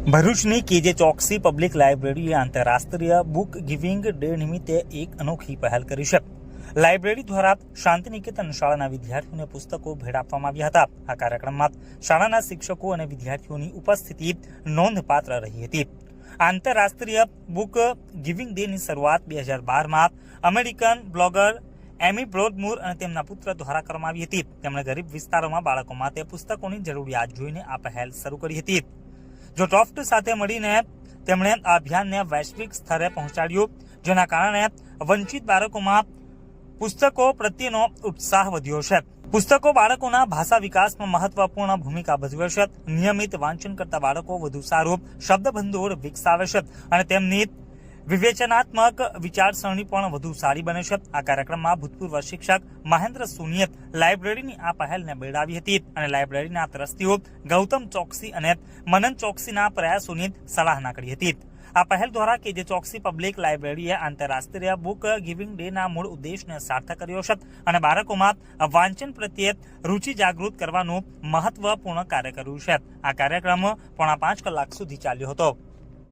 ભરૂચની કેજે ચોકસી પબ્લિક લાઇબ્રેરીએ આંતરરાષ્ટ્રીય બુક ગિવિંગ ડે નિમિત્તે એક અનોખી પહેલ કરી છે. લાઇબ્રેરી દ્વારા શાંતિનિકેતન શાળાના વિદ્યાર્થીઓને પુસ્તકો ભેટ આપવામાં આવ્યા હતા. આ કાર્યક્રમમાં શાળાના શિક્ષકો અને વિદ્યાર્થીઓની ઉપસ્થિતિ નોંધપાત્ર રહી હતી. આંતરરાષ્ટ્રીય બુક ગિવિંગ ડેની શરૂઆત બે હજાર બારમાં અમેરિકન બ્લોગર એમી બ્રોડમુર અને તેમના પુત્ર દ્વારા કરવામાં આવી હતી. તેમણે ગરીબ વિસ્તારોમાં બાળકો માટે પુસ્તકોની જરૂરિયાત જોઈને આ પહેલ શરૂ કરી હતી. જો ટોફ્ટ સાથે મળીને તેમણે આ અભિયાનને વૈશ્વિક સ્તરે પહોંચાડ્યું, જેના કારણે વંચિત બાળકોમાં પુસ્તકો પ્રત્યેનો ઉત્સાહ વધ્યો છે. પુસ્તકો બાળકોના ભાષા વિકાસમાં મહત્વપૂર્ણ ભૂમિકા ભજવે છે. નિયમિત વાંચન કરતા બાળકો વધુ સારું શબ્દભંડોળ વિકસાવે છે અને તેમની વિવેચનાત્મક વિચારસરણી પણ વધુ સારી બને છે. આ કાર્યક્રમમાં ભૂતપૂર્વ શિક્ષક મહેન્દ્ર સુનિયત લાઇબ્રેરીની આ પહેલને બેડાવી હતી અને લાઇબ્રેરીના ત્રસ્તીઓ ગૌતમ ચોકસી અને મનન ચોકસીના પ્રયાસોની સરાહના કરી હતી. આ પહેલ દ્વારા કે જે ચોકસી પબ્લિક લાઇબ્રેરીએ આંતરરાષ્ટ્રીય બુક ગિવિંગ ડેના મૂળ ઉદ્દેશને સાર્થક કર્યો છે અને બાળકોમાં વાંચન પ્રત્યે રુચિ જાગૃત કરવાનું મહત્વપૂર્ણ કાર્ય કર્યું છે. આ કાર્યક્રમ પોણા પાંચ કલાક સુધી ચાલ્યો હતો.